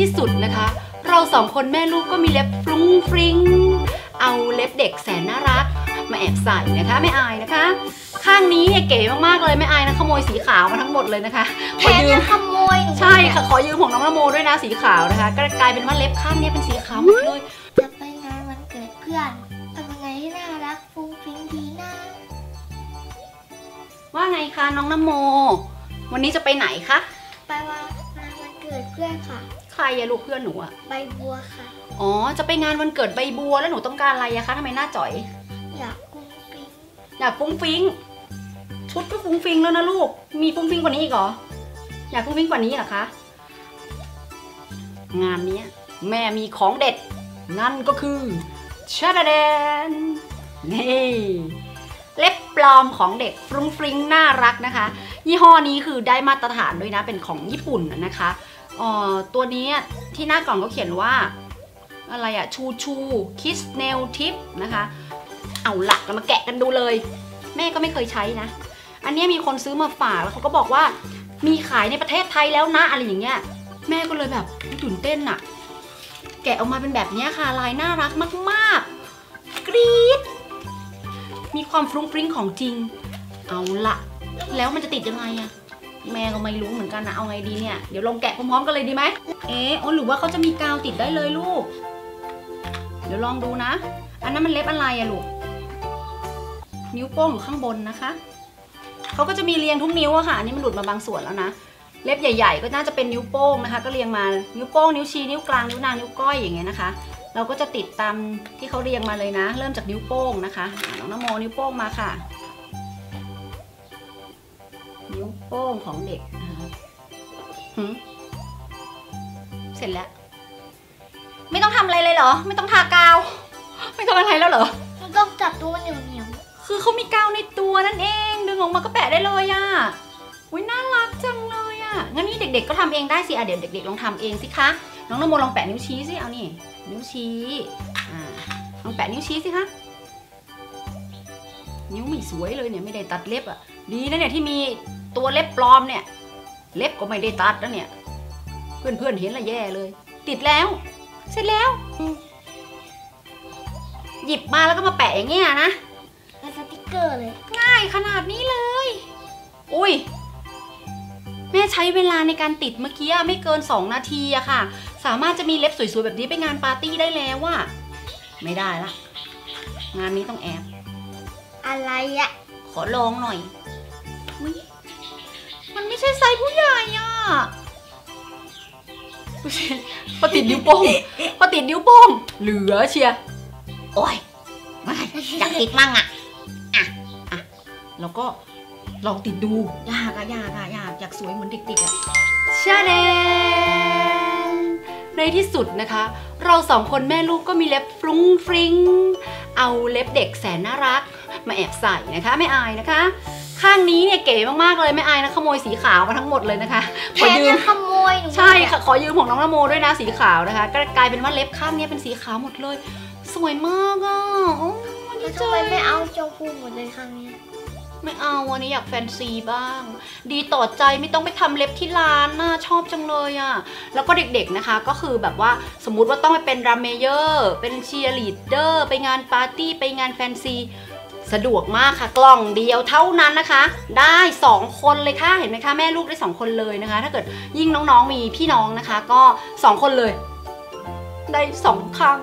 ที่สุดนะคะ เราสองคนแม่ลูกก็มีเล็บฟรุ้งฟริ้งเอาเล็บเด็กแสนน่ารัก มาแอบใส่นะคะไม่อายนะคะ ข้างนี้เนี่ยเก๋มากๆเลยไม่อายนะขโมยสีขาวมาทั้งหมดเลยนะคะแถขอมยืยัมงขโมยหนูใช่ค่ะขอยืมของน้องนโมด้วยนะสีขาวนะคะก็กลายเป็นว่าเล็บข้างเนี้ยเป็นสีขาวหมดเลยจะไปงานวันเกิดเพื่อนทำยังไงให้น่ารักฟุ้งฟิ้งดีนะว่าไงคะน้องนโม วันนี้จะไปไหนคะไปว่างานวันเกิดเพื่อนค่ะใค รอะลูกเพื่อนหนูอะใบบัวค่ะ อ๋อ จะไปงานวันเกิดใบบัวแล้วหนูต้องการอะไรอะคะทำไมหน้าจ่อย อยากฟุ้งฟิ้งอยากฟุ้งฟิ้ง ชุดก็ฟุ้งฟิ้งแล้วนะลูก มีฟุ้งฟิ้งกว่านี้อีกเหรอ อยากฟุ้งฟิ้งกว่านี้เหรอคะ งานเนี้ยแม่มีของเด็ด นั่นก็คือชาดาแดนนี่เล็บปลอมของเด็กฟรุ้งฟริ้งน่ารักนะคะ ยี่ห้อนี้คือได้มาตรฐานด้วยนะเป็นของญี่ปุ่นนะคะเอ่อตัวนี้ที่หน้ากล่องเขาเขียนว่าอะไรอะชูชูคิสเนลทิปนะคะ เอาละเรามาแกะกันดูเลย แม่ก็ไม่เคยใช้นะ อันนี้มีคนซื้อมาฝากแล้วเขาก็บอกว่ามีขายในประเทศไทยแล้วนะอะไรอย่างเงี้ย แม่ก็เลยแบบตื่นเต้นอะแกะออกมาเป็นแบบนี้ค่ะลายน่ารักมากๆ กรี๊ดมีความฟรุ้งฟริ้งของจริง เอาละแล้วมันจะติดยังไงอะ แม่ก็ไม่รู้เหมือนกันนะเอาไงดีเนี่ยเดี๋ยวลองแกะพร้อมๆกันเลยดีไหมเอ๊ะอ๋อหรือว่าเขาจะมีกาวติดได้เลยลูก เดี๋ยวลองดูนะ อันนั้นมันเล็บอะไรอะลูกนิ้วโป้งอยู่ข้างบนนะคะเขาก็จะมีเรียงทุกนิ้วอะค่ะอันนี้มันหลุดมาบางส่วนแล้วนะเล็บใหญ่ๆ ก็น่าจะเป็นนิ้วโป้งนะคะ ก็เรียงมานิ้วโป้งนิ้วชี้นิ้วกลางนิ้วนางนิ้วก้อยอย่างเงี้ยนะคะ เราก็จะติดตามที่เขาเรียงมาเลยนะ เริ่มจากนิ้วโป้งนะคะอะน้องนโมนิ้วโป้งมาค่ะ นิ้วโป้งของเด็กนะคะหืมเสร็จแล้ว ไม่ต้องทำอะไรเลยเหรอ ไม่ต้องทากาว ไม่ต้องอะไรแล้วเหรอมันต้องจับตัวเหนียวเหนียวคือเขามีกาวในตัวนั่นเอง ดึงออกมาก็แปะได้เลยอะอุ้ยน่ารักจังเลยอะงั้นนี่เด็ก ๆ ก็ทำเองได้สิอะเดี๋ยวเด็ก ๆ ลองทำเองสิคะ น้องนโมลองแปะนิ้วชี้สิเอานี่ นิ้วชี้ อ่า ลองแปะนิ้วชี้สิคะ นิ้วไม่สวยเลยเนี่ยไม่ได้ตัดเล็บอะดีนะเนี่ยที่มีตัวเล็บปลอมเนี่ย เล็บก็ไม่ได้ตัดนะเนี่ย เพื่อนๆเห็นละแย่เลย ติดแล้ว เสร็จแล้ว หยิบมาแล้วก็มาแปะอย่างเงี้ยนะๆเป็นสติกเกอร์เลย ง่ายขนาดนี้เลย อุ้ยแม่ใช้เวลาในการติดเมื่อกี้ไม่เกิน 2 นาทีอะค่ะ สามารถจะมีเล็บสวยๆแบบนี้ไปงานปาร์ตี้ได้แล้วว่าไม่ได้ละ งานนี้ต้องแอบ อะไรอะ ขอลองหน่อยอุ๊ยมันไม่ใช่ไซส์ผู้ใหญ่อะดูสิพอติดนิ้วโป้งพอติดนิ้วโป้งเหลือเชียร์โอ้ยไม่อยากติดมั่งอะอะอะแล้วก็ลองติดดูยากอะยากอะยากอยากสวยเหมือนเด็กๆอะชาแนลในที่สุดนะคะ เราสองคนแม่ลูกก็มีเล็บฟรุ้งฟริ้ง เอาเล็บเด็กแสนน่ารัก มาแอบใส่นะคะไม่อายนะคะ ข้างนี้เนี่ยเก๋มากๆเลยไม่อายนะขโมยสีขาวมาทั้งหมดเลยนะคะแถขอมยืยัมงขโมยหนูใช่ค่ะขอยืมของน้องนโมด้วยนะสีขาวนะคะก็กลายเป็นว่าเล็บข้างเนี้ยเป็นสีขาวหมดเลย สวยมากอะโอ้ดีแล้วใจทำไมไม่เอาชมพูหมดเลยครั้งนี้ไม่เอาวันนี้อยากแฟนซีบ้าง ดีต่อใจไม่ต้องไปทำเล็บที่ร้านน่าชอบจังเลยอะ แล้วก็เด็กๆนะคะก็คือแบบว่าสมมุติว่าต้องไปเป็นรัมเมเยอร์ เป็นเชียร์ลีดเดอร์ ไปงานปาร์ตี้ ไปงานแฟนซี สะดวกมากค่ะกล่องเดียวเท่านั้นนะคะ ได้ 2 คนเลยค่ะเห็นไหมคะแม่ลูกได้ 2 คนเลยนะคะ ถ้าเกิดยิ่งน้องๆมีพี่น้องนะคะ ก็ 2 คนเลย ได้ 2 ครั้ง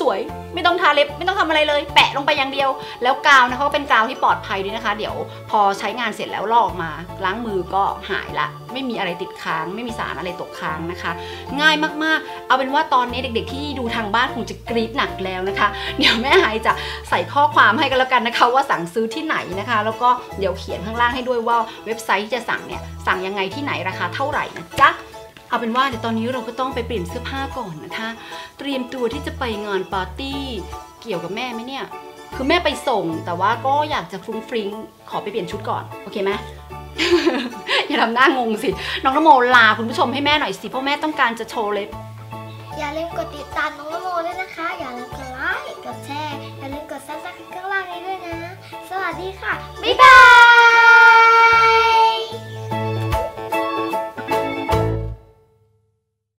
สวยไม่ต้องทาเล็บไม่ต้องทำอะไรเลย แปะลงไปอย่างเดียว แล้วกาวนะคะก็เป็นกาวที่ปลอดภัยด้วยนะคะ เดี๋ยวพอใช้งานเสร็จแล้วลอกออกมา ล้างมือก็หายละ ไม่มีอะไรติดค้าง ไม่มีสารอะไรตกค้างนะคะ ง่ายมากๆ เอาเป็นว่าตอนนี้เด็กๆ ที่ดูทางบ้านคงจะกรี๊ดหนักแล้วนะคะ เดี๋ยวแม่หายจะใส่ข้อความให้กันแล้วกันนะคะ ว่าสั่งซื้อที่ไหนนะคะ แล้วก็เดี๋ยวเขียนข้างล่างให้ด้วยว่าเว็บไซต์ที่จะสั่งเนี่ยสั่งยังไงที่ไหนราคาเท่าไหร่นะจ๊ะ เอาเป็นว่าเดี๋ยวตอนนี้เราก็ต้องไปเปลี่ยนเสื้อผ้าก่อนนะคะ เตรียมตัวที่จะไปงานปาร์ตี้เกี่ยวกับแม่ไหมเนี่ย คือแม่ไปส่งแต่ว่าก็อยากจะฟรุ้งฟริ้งขอไปเปลี่ยนชุดก่อนโอเคไหมอย่าทำหน้างงสิ น้องนโมลาคุณผู้ชมให้แม่หน่อยสิเพราะแม่ต้องการจะโชว์เล็บอย่าลืมกดติดตามน้องนโมด้วยนะคะ อย่าลืมกดไลค์กดแชร์อย่าลืมกดซับสไครต์ข้างล่างนี้ด้วยนะ สวัสดีค่ะบ๊ายบาย